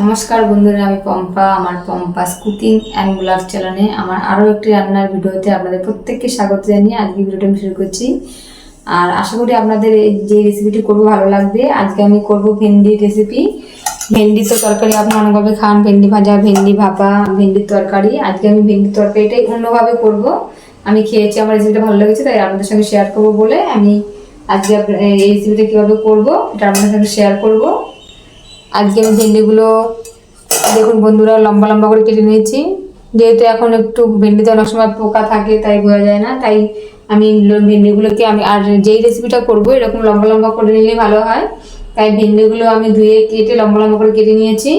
নমস্কার বন্ধুরা, আমি পম্পা, আমার পম্পাস কুকিং অ্যান্ড ব্লগ চ্যানেলে আমার আরও একটি রান্নার ভিডিওতে আপনাদের প্রত্যেককে স্বাগত জানিয়ে আজকে ভিডিওটা আমি শুরু করছি। আর আশা করি আপনাদের এই যে রেসিপিটি করব ভালো লাগবে। আজকে আমি করব ভেন্ডি রেসিপি ভেন্ডি তো তরকারি আপনি অনেকভাবে খান, ভেন্ডি ভাজা, ভেন্ডি ভাপা, ভেন্ডির তরকারি। আজকে আমি ভেন্ডির তরকারিটাই অন্যভাবে করব। আমি খেয়েছি, আমার রেসিপিটা ভালো লেগেছে, তাই আপনাদের সঙ্গে শেয়ার করব বলে আমি আজকে এই রেসিপিটা কীভাবে করব, এটা আপনাদের সঙ্গে শেয়ার করব। আজকে আমি ভেন্ডিগুলো, দেখুন বন্ধুরা, লম্বা লম্বা করে কেটে নিয়েছি। যেহেতু এখন একটু ভেন্ডিতে অনেক সময় পোকা থাকে, তাই বোঝা যায় না। তাই আমি ভেন্ডিগুলোকে আমি, আর যেই রেসিপিটা করব, এরকম লম্বা লম্বা করে নিলে ভালো হয়। তাই ভেন্ডিগুলো আমি ধুয়ে কেটে লম্বা লম্বা করে কেটে নিয়েছি।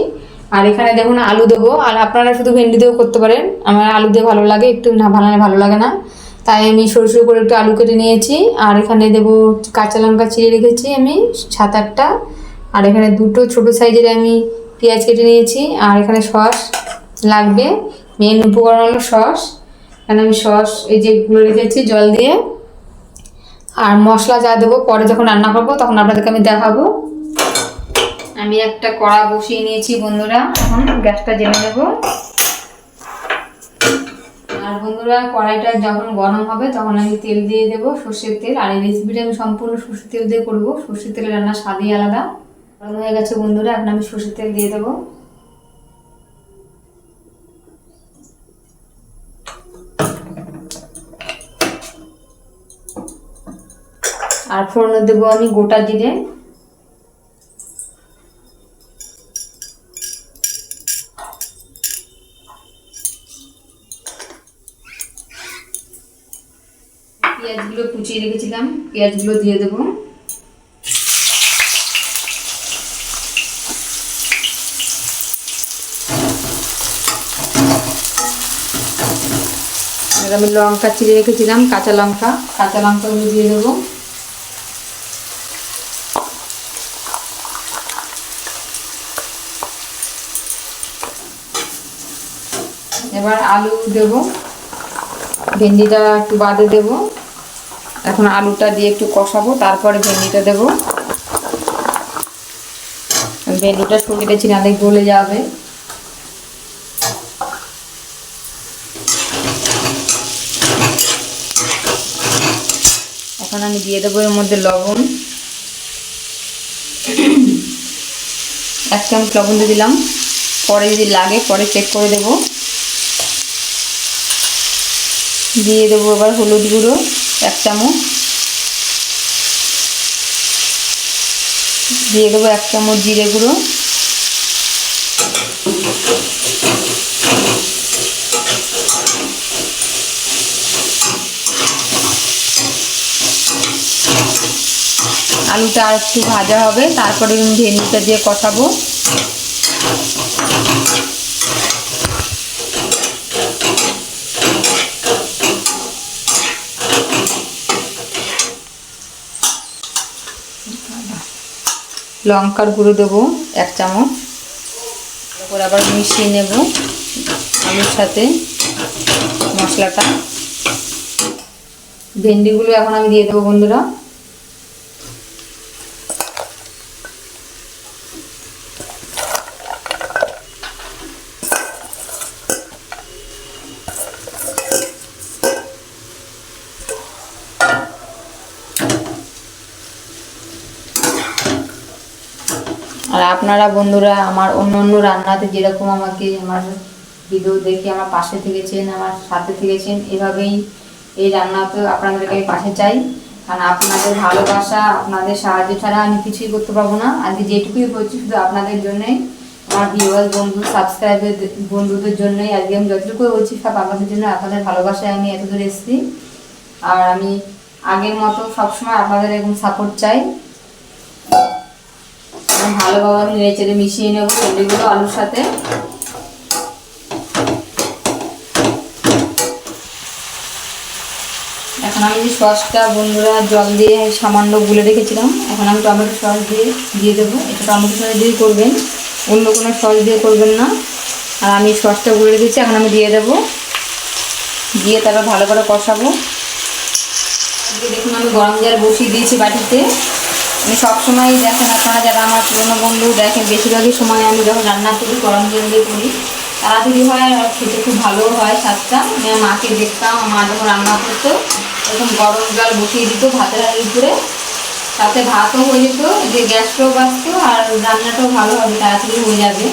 আর এখানে দেখুন আলু দেবো। আর আপনারা শুধু ভেন্ডি দিয়েও করতে পারেন। আমার আলু দিয়ে ভালো লাগে, একটু না ভালো ভালো লাগে না। তাই আমি সরু সরু করে একটু আলু কেটে নিয়েছি। আর এখানে দেবো কাঁচা লঙ্কা চিড়ে রেখেছি আমি, সাত আটটা। আর এখানে দুটো ছোট সাইজের আমি পেঁয়াজ কেটে নিয়েছি। আর এখানে সস লাগবে। মেন উপকরণ হলো সস। এখানে আমি সস এই যেগুলো রেখেছি জল দিয়ে। আর মশলা যা দেবো, পরে যখন রান্না করব, তখন আপনাদেরকে আমি দেখাবো। আমি একটা কড়া বসিয়ে নিয়েছি বন্ধুরা। এখন গ্যাসটা জেনে নেব। আর বন্ধুরা, কড়াইটা যখন গরম হবে, তখন আমি তেল দিয়ে দেবো সর্ষের তেল। আর এই রেসিপিটা আমি সম্পূর্ণ সর্ষের তেল দিয়ে করব। সর্ষের তেলের রান্না স্বাদই আলাদা। গরম হয়ে গেছে বন্ধুরা, এখন আমি সর্ষের তেল দিয়ে দেবো। আর ফোড়নে দেবো আমি গোটা জিরে। পেঁয়াজগুলো কুচিয়ে রেখেছিলাম, পেঁয়াজগুলো দিয়ে দেবো। আমি লঙ্কা চিড়ে রেখেছিলাম, কাঁচা লঙ্কা। কাঁচা লঙ্কাগুলো দিয়ে দেবো। এবার আলু দেব। ভেন্ডিটা একটু বাদে দেব। এখন আলুটা দিয়ে একটু কষাবো, তারপরে ভেন্ডিটা দেব। ভেন্ডিটা সরিয়ে রেখেছি নাহলে গলে যাবে এখন আমি দিয়ে দেবো এর মধ্যে লবণ। এক চামচ লবণ দিয়ে দিলাম। পরে যদি লাগে, পরে চেক করে দেবো। দিয়ে দেবো এবার হলুদ গুঁড়ো, এক চামচ। দিয়ে দেবো এক চামচ জিরে গুঁড়ো। আলুটা আর একটু ভাজা হবে, তারপরে ভেন্ডিটা দিয়ে কষাবো। লঙ্কার গুঁড়ো দেবো, এক চামচ। তারপর আবার মিশিয়ে নেব আলুর সাথে মশলাটা। ভেন্ডিগুলো এখন আমি দিয়ে দেবো বন্ধুরা। আর আপনারা বন্ধুরা, আমার অন্য অন্য রান্নাতে যেরকম আমাকে আমার ভিডিও দেখে আমার পাশে থেকেছেন, আমার সাথে থেকেছেন, এভাবেই এই রান্নাতে আপনাদেরকে আমি পাশে চাই। কারণ আপনাদের ভালোবাসা, আপনাদের সাহায্য ছাড়া আমি কিছুই করতে পারব না। আজকে যেটুকুই করছি শুধু আপনাদের জন্যই, আমার ভিউয়ার বন্ধু সাবস্ক্রাইবার বন্ধুদের জন্যই আজকে আমি যতটুকু বলছি সব আপনাদের জন্য আপনাদের ভালোবাসায় আমি এত দূর এসেছি। আর আমি আগের মতো সবসময় আপনাদের এরকম সাপোর্ট চাই। ভালোভাবে নেড়ে চেড়ে মিশিয়ে নেব ভেন্ডিগুলো আলুর সাথে। এখন আমি যে সসটা বন্ধুরা জল দিয়ে সামান্য গুলে রেখেছিলাম, এখন আমি টমেটো সস দিয়ে দিয়ে দেবো। এটা টমেটো সস দিয়ে করবেন, অন্য কোনো সস দিয়ে করবেন না। আর আমি সসটা গুলে রেখেছি, এখন আমি দিয়ে দেবো। দিয়ে তারপর ভালো করে কষাবো। দেখুন আমি গরম জল বসিয়ে দিয়েছি বাটিতে। আমি সবসময় দেখেন আপনারা যারা আমার পুরনো বন্ধু, দেখেন বেশিরভাগই সময় আমি যখন রান্না করি, গরম জল দিয়ে করি, তাড়াতাড়ি হয় আর খেতে খুব ভালো হয় স্বাদটা। আমি মাকে দেখতাম, মা যখন রান্না করতো, তখন গরম জল বসিয়ে দিত ভাতের হাড়ির উপরে তাতে ভাতও হয়ে যেত যে গ্যাসটাও বাঁচতো আর রান্নাটাও ভালো হবে, তাড়াতাড়ি হয়ে যাবে।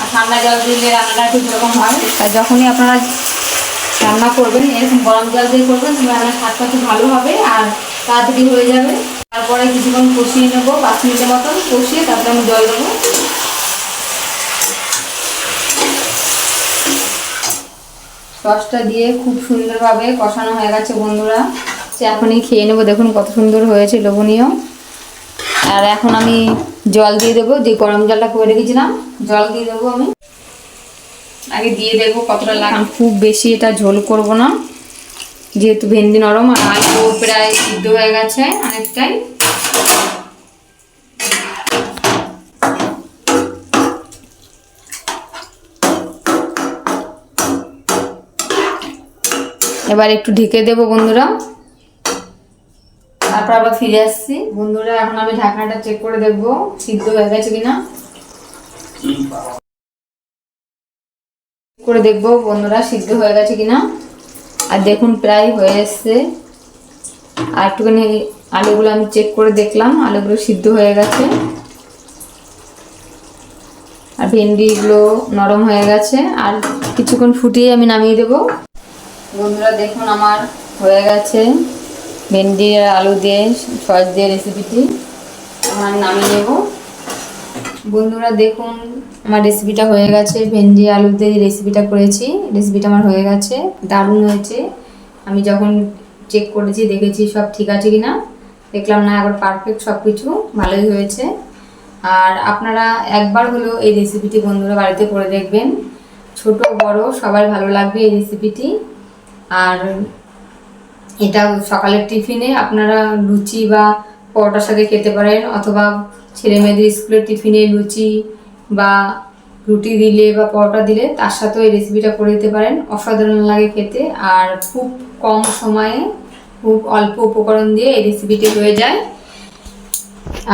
আর ঠান্ডা জল দিলে রান্নাটা একটু যেরকম হয়। তাই যখনই আপনারা রান্না করবেন, এরকম গরম জল দিয়ে করবেন রান্নার স্বাদটা খুব ভালো হবে আর তাড়াতাড়ি হয়ে যাবে। তারপরে কিছুক্ষণ কষিয়ে নেব পাঁচ মিনিটের মতন কষিয়ে তারপরে আমি জল দেবো। সসটা দিয়ে খুব সুন্দরভাবে কষানো হয়ে গেছে বন্ধুরা। সে এখনই খেয়ে নেব দেখুন কত সুন্দর হয়েছে লোভনীয়। আর এখন আমি জল দিয়ে দেবো যে গরম জলটা করে রেখেছিলাম জল দিয়ে দেবো আমি। আগে দিয়ে দেবো কতটা লাগান খুব বেশি এটা ঝোল করব না। যেহেতু ভেন্ডি নরম আর আলু প্রায় সিদ্ধ হয়ে গেছে অনেকটাই। এবার একটু ঢেকে দেবো বন্ধুরা। তারপর আবার ফিরে আসছি। বন্ধুরা এখন আমি ঢাকনাটা চেক করে দেখব সিদ্ধ হয়ে গেছে কিনা। করে দেখব বন্ধুরা সিদ্ধ হয়ে গেছে কিনা। আর দেখুন প্রায় হয়ে এসছে। আর একটুখানি আলুগুলো আমি চেক করে দেখলাম, আলুগুলো সিদ্ধ হয়ে গেছে। আর ভেন্ডিগুলো নরম হয়ে গেছে। আর কিছুক্ষণ ফুটিয়ে আমি নামিয়ে দেবো। বন্ধুরা, দেখুন আমার হয়ে গেছে। ভেন্ডি আলু দিয়ে সস দিয়ে রেসিপিটি আমার নামিয়ে নেব। বন্ধুরা, দেখুন, আমার রেসিপিটা হয়ে গেছে। ভেন্ডি আলু দিয়ে রেসিপিটা করেছি রেসিপিটা আমার হয়ে গেছে। দারুণ হয়েছে। আমি যখন চেক করেছি, দেখেছি সব ঠিক আছে কি না দেখলাম, না, একবার পারফেক্ট সব কিছু ভালোই হয়েছে। আর আপনারা একবার হলেও এই রেসিপিটি বন্ধুরা বাড়িতে করে দেখবেন। ছোট, বড় সবাই ভালো লাগবে এই রেসিপিটি আর এটা সকালের টিফিনে আপনারা লুচি বা পরোটার সাথে খেতে পারেন, অথবা ছেলে মেয়েদের স্কুলের টিফিনে লুচি বা রুটি দিলে বা পরোটা দিলে তার সাথেও এই রেসিপিটা করে দিতে পারেন। অসাধারণ লাগে খেতে। আর খুব কম সময়ে খুব অল্প উপকরণ দিয়ে এই রেসিপিটি হয়ে যায়।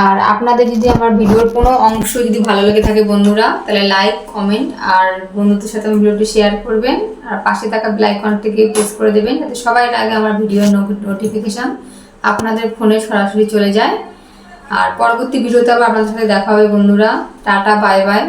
আর আপনাদের যদি আমার ভিডিওর কোনো অংশ যদি ভালো লেগে থাকে বন্ধুরা, তাহলে লাইক কমেন্ট আর বন্ধুদের সাথে আমার ভিডিওটি শেয়ার করবেন। আর পাশে থাকা বেল আইকনটিকে প্রেস করে দেবেন। যাতে সবাই আগে আমার ভিডিওর নোটিফিকেশান আপনাদের ফোনে সরাসরি চলে যায়। আর পরবর্তী ভিডিওতে আবার আপনাদের সাথে দেখা হবে বন্ধুরা। Tata bye bye.